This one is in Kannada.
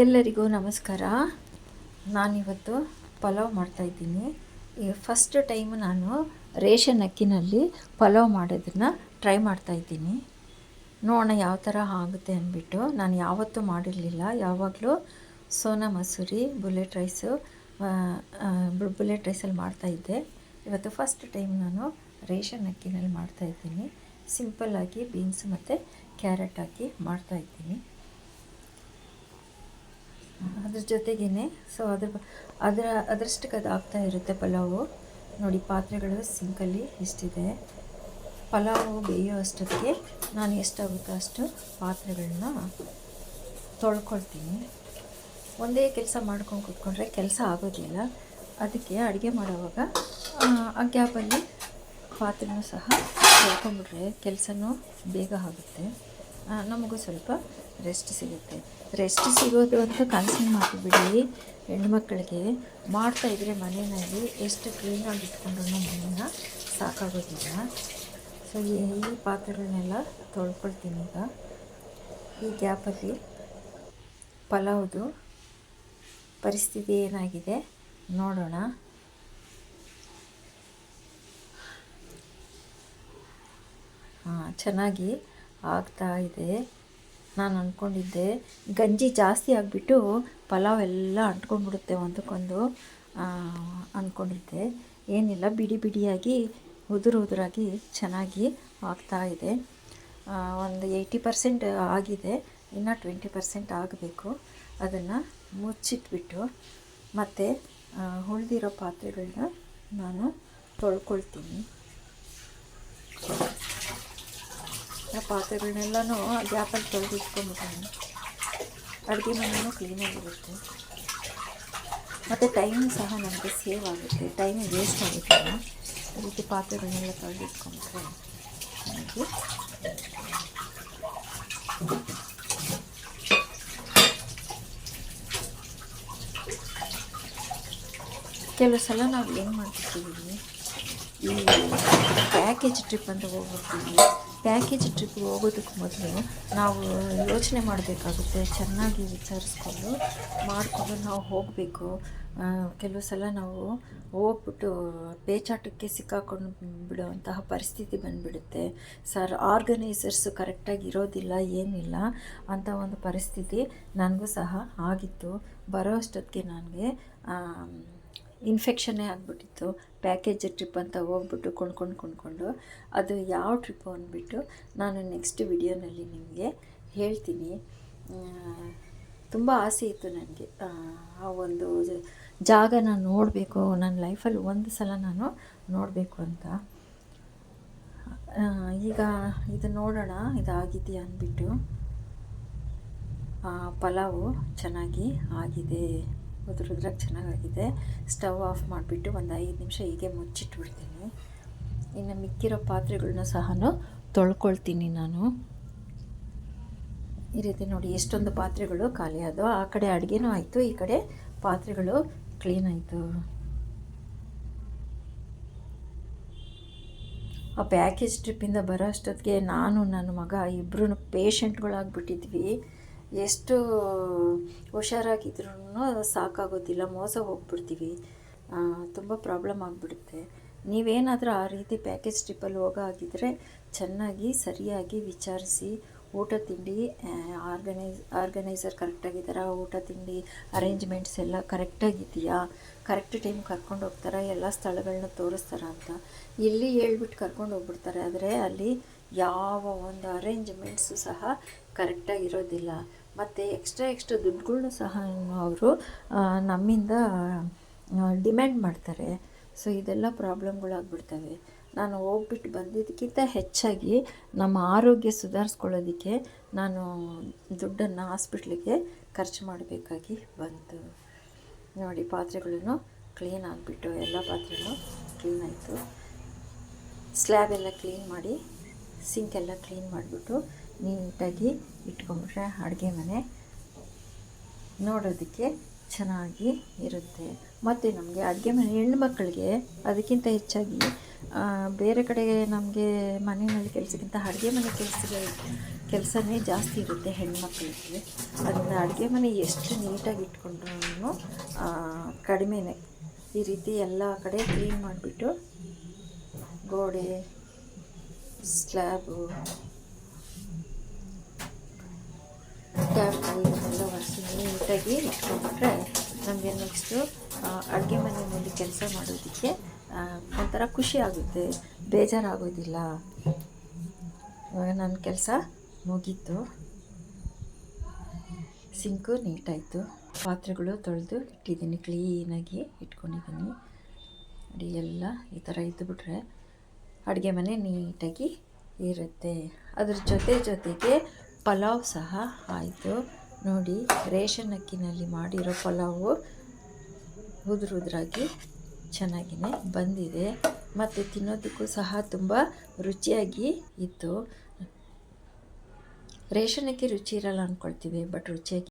ಎಲ್ಲರಿಗೂ ನಮಸ್ಕಾರ. ನಾನಿವತ್ತು ಪಲಾವ್ ಮಾಡ್ತಾಯಿದ್ದೀನಿ ಫಸ್ಟ್ ಟೈಮ್ ನಾನು ರೇಷನ್ ಅಕ್ಕಿನಲ್ಲಿ ಪಲಾವ್ ಮಾಡೋದನ್ನು ಟ್ರೈ ಮಾಡ್ತಾಯಿದ್ದೀನಿ ನೋಡೋಣ ಯಾವ ಥರ ಆಗುತ್ತೆ ಅಂದ್ಬಿಟ್ಟು. ನಾನು ಯಾವತ್ತೂ ಮಾಡಿರಲಿಲ್ಲ. ಯಾವಾಗಲೂ Sona Masoori, bullet rice bullet ರೈಸಲ್ಲಿ ಮಾಡ್ತಾಯಿದ್ದೆ ಇವತ್ತು ಫಸ್ಟ್ ಟೈಮ್ ನಾನು ರೇಷನ್ ಅಕ್ಕಿನಲ್ಲಿ ಮಾಡ್ತಾಯಿದ್ದೀನಿ ಸಿಂಪಲ್ಲಾಗಿ ಬೀನ್ಸ್ ಮತ್ತು ಕ್ಯಾರೆಟ್ ಹಾಕಿ ಮಾಡ್ತಾಯಿದ್ದೀನಿ ಅದ್ರ ಜೊತೆಗೇನೆ ಸೊ ಅದ್ರ ಅದರ ಅದರಷ್ಟಕ್ಕೆ ಅದು ಆಗ್ತಾ ಇರುತ್ತೆ ಪಲಾವು. ನೋಡಿ, ಪಾತ್ರೆಗಳು ಸಿಂಕಲ್ಲಿ ಇಷ್ಟಿದೆ ಪಲಾವು ಬೇಯೋ ಅಷ್ಟೊತ್ತಿಗೆ ನಾನು ಎಷ್ಟಾಗುತ್ತೋ ಅಷ್ಟು ಪಾತ್ರೆಗಳನ್ನ ತೊಳ್ಕೊಳ್ತೀನಿ. ಒಂದೇ ಕೆಲಸ ಮಾಡ್ಕೊಂಡು ಕೂತ್ಕೊಂಡ್ರೆ ಕೆಲಸ ಆಗೋದಿಲ್ಲ. ಅದಕ್ಕೆ ಅಡುಗೆ ಮಾಡುವಾಗ ಆ ಗ್ಯಾಪಲ್ಲಿ ಪಾತ್ರೆನೂ ಸಹ ತೊಳ್ಕೊಂಡ್ಬಿಟ್ರೆ ಕೆಲಸನೂ ಬೇಗ ಆಗುತ್ತೆ. ನಮಗೂ ಸ್ವಲ್ಪ ರೆಸ್ಟ್ ಸಿಗುತ್ತೆ. ರೆಸ್ಟ್ ಸಿಗೋದು ಅಂತ ಕನ್ಸಿನ್ ಮಾಡಿಬಿಡಿ. ಹೆಣ್ಮಕ್ಳಿಗೆ ಮಾಡ್ತಾಯಿದ್ರೆ ಮನೆಯಲ್ಲಿ ಎಷ್ಟು ಕ್ಲೀನಾಗಿ ಇಟ್ಕೊಂಡ್ರು ಮನೆಯ ಸಾಕಾಗೋದಿಲ್ಲ. ಸೊ ಈ ಪಾತ್ರೆಗಳನ್ನೆಲ್ಲ ತೊಳ್ಕೊಳ್ತೀನಿ ಈಗ. ಈ ಗ್ಯಾಪಲ್ಲಿ ಪಲಾವ್ದು ಪರಿಸ್ಥಿತಿ ಏನಾಗಿದೆ ನೋಡೋಣ. ಹಾಂ, ಚೆನ್ನಾಗಿ ಆಗ್ತಾ ಇದೆ. ನಾನು ಅಂದ್ಕೊಂಡಿದ್ದೆ ಗಂಜಿ ಜಾಸ್ತಿ ಆಗಿಬಿಟ್ಟು ಪಲಾವ್ ಎಲ್ಲ ಅಂಟ್ಕೊಂಡ್ಬಿಡುತ್ತೆ ಒಂದಕ್ಕೊಂದು. ಅಂದ್ಕೊಂಡಿದ್ದೆ ಏನಿಲ್ಲ, ಬಿಡಿ ಬಿಡಿಯಾಗಿ, ಉದುರು ಉದುರಾಗಿ ಚೆನ್ನಾಗಿ ಆಗ್ತಾ ಇದೆ. ಒಂದು ಏಯ್ಟಿ ಪರ್ಸೆಂಟ್ ಆಗಿದೆ. ಇನ್ನು ಟ್ವೆಂಟಿ ಪರ್ಸೆಂಟ್ ಆಗಬೇಕು. ಅದನ್ನು ಮುಚ್ಚಿಟ್ಬಿಟ್ಟು ಮತ್ತು ಉಳಿದಿರೋ ಪಾತ್ರೆಗಳನ್ನ ನಾನು ತೊಳ್ಕೊಳ್ತೀನಿ. ಆ ಪಾತ್ರೆಗಳನ್ನೆಲ್ಲನೂ ಗ್ಯಾಪಲ್ಲಿ ತೊಳೆದು ಇಟ್ಕೊಂಡ್ಬಿಟ್ಟು ಅಡುಗೆ ಮನೆಯೂ ಕ್ಲೀನಾಗಿರುತ್ತೆ ಮತ್ತು ಟೈಮ್ ಸಹ ನಮಗೆ ಸೇವ್ ಆಗುತ್ತೆ. ಟೈಮ್ ವೇಸ್ಟ್ ಆಗುತ್ತೆ ರೀತಿ ಪಾತ್ರೆಗಳನ್ನೆಲ್ಲ ತೊಳೆದು ಇಟ್ಕೊಂಡ್ಬಿಟ್ರೆ ನನಗೆ ಕೆಲವು ಸಲ ನಾವು ಏನು ಮಾಡ್ತಿರ್ತೀವಿ? ಈ ಪ್ಯಾಕೇಜ್ ಟ್ರಿಪ್ ಅಂತ ಹೋಗ್ಬಿಡ್ತೀವಿ. ಪ್ಯಾಕೇಜ್ ಟ್ರಿಪ್ ಹೋಗೋದಕ್ಕೆ ಮೊದಲು ನಾವು ಯೋಚನೆ ಮಾಡಬೇಕಾಗುತ್ತೆ, ಚೆನ್ನಾಗಿ ವಿಚಾರಿಸ್ಕೊಂಡು ಮಾಡಿಕೊಂಡು ನಾವು ಹೋಗಬೇಕು. ಕೆಲವು ಸಲ ನಾವು ಹೋಗ್ಬಿಟ್ಟು ಪೇಚಾಟಕ್ಕೆ ಸಿಕ್ಕಾಕೊಂಡು ಬಿಡುವಂತಹ ಪರಿಸ್ಥಿತಿ ಬಂದುಬಿಡುತ್ತೆ. ಸರ್, ಆರ್ಗನೈಸರ್ಸ್ ಕರೆಕ್ಟಾಗಿ ಇರೋದಿಲ್ಲ, ಏನಿಲ್ಲ ಅಂತ ಒಂದು ಪರಿಸ್ಥಿತಿ ನನಗೂ ಸಹ ಆಗಿತ್ತು. ಬರೋ ಅಷ್ಟೊತ್ತಿಗೆ ನನಗೆ ಇನ್ಫೆಕ್ಷನ್ನೇ ಆಗಿಬಿಟ್ಟಿತ್ತು. ಪ್ಯಾಕೇಜ್ ಟ್ರಿಪ್ ಅಂತ ಹೋಗ್ಬಿಟ್ಟು ಕೊಂಡ್ಕೊಂಡು ಕೊಂಡ್ಕೊಂಡು ಅದು ಯಾವ ಟ್ರಿಪ್ಪು ಅಂದ್ಬಿಟ್ಟು ನಾನು ನೆಕ್ಸ್ಟ್ ವಿಡಿಯೋನಲ್ಲಿ ನಿಮಗೆ ಹೇಳ್ತೀನಿ. ತುಂಬ ಆಸೆ ಇತ್ತು ನನಗೆ. ಆ ಒಂದು ಜಾಗನ ನೋಡಬೇಕು ನನ್ನ ಲೈಫಲ್ಲಿ ಒಂದು ಸಲ ನಾನು ನೋಡಬೇಕು ಅಂತ. ಈಗ ಇದು ನೋಡೋಣ, ಇದಾಗಿದೆಯಾ ಅಂದ್ಬಿಟ್ಟು. ಪಲಾವು ಚೆನ್ನಾಗಿ ಆಗಿದೆ. ಉದುರುದ್ರಾಗ ಚೆನ್ನಾಗಾಗಿದೆ. ಸ್ಟವ್ ಆಫ್ ಮಾಡಿಬಿಟ್ಟು ಒಂದು ಐದು ನಿಮಿಷ ಹೀಗೆ ಮುಚ್ಚಿಟ್ಬಿಡ್ತೀನಿ. ಇನ್ನು ಮಿಕ್ಕಿರೋ ಪಾತ್ರೆಗಳನ್ನ ಸಹ ತೊಳ್ಕೊಳ್ತೀನಿ ನಾನು. ಈ ರೀತಿ ನೋಡಿ, ಎಷ್ಟೊಂದು ಪಾತ್ರೆಗಳು ಖಾಲಿ ಆದವು. ಆ ಕಡೆ ಅಡುಗೆನೂ ಆಯಿತು, ಈ ಕಡೆ ಪಾತ್ರೆಗಳು ಕ್ಲೀನ್ ಆಯಿತು. ಆ ಪ್ಯಾಕೇಜ್ ಟ್ರಿಪ್ಪಿಂದ ಬರೋ ಅಷ್ಟೊತ್ತಿಗೆ ನಾನು, ನನ್ನ ಮಗ ಇಬ್ಬರೂ ಪೇಷಂಟ್ಗಳಾಗ್ಬಿಟ್ಟಿದ್ವಿ ಎಷ್ಟು ಹುಷಾರಾಗಿದ್ರೂ ಸಾಕಾಗೋದಿಲ್ಲ, ಮೋಸ ಹೋಗ್ಬಿಡ್ತೀವಿ. ತುಂಬ ಪ್ರಾಬ್ಲಮ್ ಆಗಿಬಿಡುತ್ತೆ. ನೀವೇನಾದರೂ ಆ ರೀತಿ ಪ್ಯಾಕೇಜ್ ಟ್ರಿಪ್ಪಲ್ಲಿ ಹೋಗೋ ಆಗಿದ್ದರೆ ಚೆನ್ನಾಗಿ, ಸರಿಯಾಗಿ ವಿಚಾರಿಸಿ, ಊಟ ತಿಂಡಿ ಆರ್ಗನೈಸ್ ಆರ್ಗನೈಸರ್ ಕರೆಕ್ಟಾಗಿದ್ದಾರಾ ಊಟ ತಿಂಡಿ ಅರೇಂಜ್ಮೆಂಟ್ಸ್ ಎಲ್ಲ ಕರೆಕ್ಟಾಗಿದೆಯಾ ಕರೆಕ್ಟ್ ಟೈಮ್ ಕರ್ಕೊಂಡು ಹೋಗ್ತಾರಾ, ಎಲ್ಲ ಸ್ಥಳಗಳನ್ನ ತೋರಿಸ್ತಾರ ಅಂತ. ಇಲ್ಲಿ ಹೇಳ್ಬಿಟ್ಟು ಕರ್ಕೊಂಡು ಹೋಗ್ಬಿಡ್ತಾರೆ. ಆದರೆ ಅಲ್ಲಿ ಯಾವ ಒಂದು ಅರೇಂಜ್ಮೆಂಟ್ಸು ಸಹ ಕರೆಕ್ಟಾಗಿರೋದಿಲ್ಲ ಮತ್ತು ಎಕ್ಸ್ಟ್ರಾ ಎಕ್ಸ್ಟ್ರಾ ದುಡ್ಡುಗಳನ್ನ ಸಹ ಅವರು ನಮ್ಮಿಂದ ಡಿಮ್ಯಾಂಡ್ ಮಾಡ್ತಾರೆ. ಸೊ ಇದೆಲ್ಲ ಪ್ರಾಬ್ಲಮ್ಗಳಾಗ್ಬಿಡ್ತವೆ ನಾನು ಹೋಗ್ಬಿಟ್ಟು ಬಂದಿದ್ದಕ್ಕಿಂತ ಹೆಚ್ಚಾಗಿ ನಮ್ಮ ಆರೋಗ್ಯ ಸುಧಾರಿಸ್ಕೊಳ್ಳೋದಕ್ಕೆ ನಾನು ದುಡ್ಡನ್ನು ಹಾಸ್ಪಿಟ್ಲಿಗೆ ಖರ್ಚು ಮಾಡಬೇಕಾಗಿ ಬಂತು. ನೋಡಿ, ಪಾತ್ರೆಗಳನ್ನು ಕ್ಲೀನ್ ಆಗಿಬಿಟ್ಟು, ಎಲ್ಲ ಪಾತ್ರೆನೂ ಕ್ಲೀನ್ ಆಯಿತು. ಸ್ಲ್ಯಾಬ್ ಎಲ್ಲ ಕ್ಲೀನ್ ಮಾಡಿ ಸಿಂಕ್ ಎಲ್ಲ ಕ್ಲೀನ್ ಮಾಡಿಬಿಟ್ಟು ನೀಟಾಗಿ ಇಟ್ಕೊಂಡ್ರೆ ಅಡುಗೆ ಮನೆ ನೋಡೋದಕ್ಕೆ ಚೆನ್ನಾಗಿ ಇರುತ್ತೆ. ಮತ್ತು ನಮಗೆ ಅಡುಗೆ ಮನೆ ಹೆಣ್ಮಕ್ಳಿಗೆ ಅದಕ್ಕಿಂತ ಹೆಚ್ಚಾಗಿ ಬೇರೆ ಕಡೆ ನಮಗೆ ಮನೆಯಲ್ಲಿ ಕೆಲಸಕ್ಕಿಂತ ಅಡುಗೆ ಮನೆ ಕೆಲಸ ಕೆಲಸನೇ ಜಾಸ್ತಿ ಇರುತ್ತೆ ಹೆಣ್ಮಕ್ಳಿಗೆ. ಅದನ್ನು ಅಡುಗೆ ಮನೆ ಎಷ್ಟು ನೀಟಾಗಿ ಇಟ್ಕೊಂಡ್ರೂ ಕಡಿಮೆನೇ. ಈ ರೀತಿ ಎಲ್ಲ ಕಡೆ ಕ್ಲೀನ್ ಮಾಡಿಬಿಟ್ಟು ಗೋಡೆ ಸ್ಲ್ಯಾಬು ಟ್ಯಾಪ್ ಇದನ್ನೆಲ್ಲ ಒರೆಸಿ ನೀಟಾಗಿ ಇಟ್ಕೊಂಡ್ಬಿಟ್ರೆ ನಮಗೆ ನೆಕ್ಸ್ಟು ಅಡುಗೆ ಮನೆ ಮೇಲೆ ಕೆಲಸ ಮಾಡೋದಕ್ಕೆ ಒಂಥರ ಖುಷಿ ಆಗುತ್ತೆ, ಬೇಜಾರಾಗೋದಿಲ್ಲ. ಇವಾಗ ನನ್ನ ಕೆಲಸ ಮುಗೀತು. ಸಿಂಕು ನೀಟಾಯಿತು. ಪಾತ್ರೆಗಳು ತೊಳೆದು ಇಟ್ಟಿದ್ದೀನಿ ಕ್ಲೀನಾಗಿ ಇಟ್ಕೊಂಡಿದ್ದೀನಿ. ಎಲ್ಲ ಈ ಥರ ಇದ್ದುಬಿಟ್ರೆ ಅಡುಗೆ ಮನೆ ನೀಟಾಗಿ ಇರುತ್ತೆ. ಅದ್ರ ಜೊತೆ ಜೊತೆಗೆ ಪಲಾವ್ ಸಹ ಆಯಿತು. ನೋಡಿ, ರೇಷನ್ ಅಕ್ಕಿನಲ್ಲಿ ಮಾಡಿರೋ ಪಲಾವು ಉದುರು ಉದುರಾಗಿ ಚೆನ್ನಾಗಿಯೇ ಬಂದಿದೆ. ಮತ್ತು ತಿನ್ನೋದಕ್ಕೂ ಸಹ ತುಂಬ ರುಚಿಯಾಗಿ ಇತ್ತು. ರೇಷನ್ ಅಕ್ಕಿ ರುಚಿ ಇರಲ್ಲ ಅಂದ್ಕೊಳ್ತೀವಿ ಬಟ್ ರುಚಿಯಾಗಿ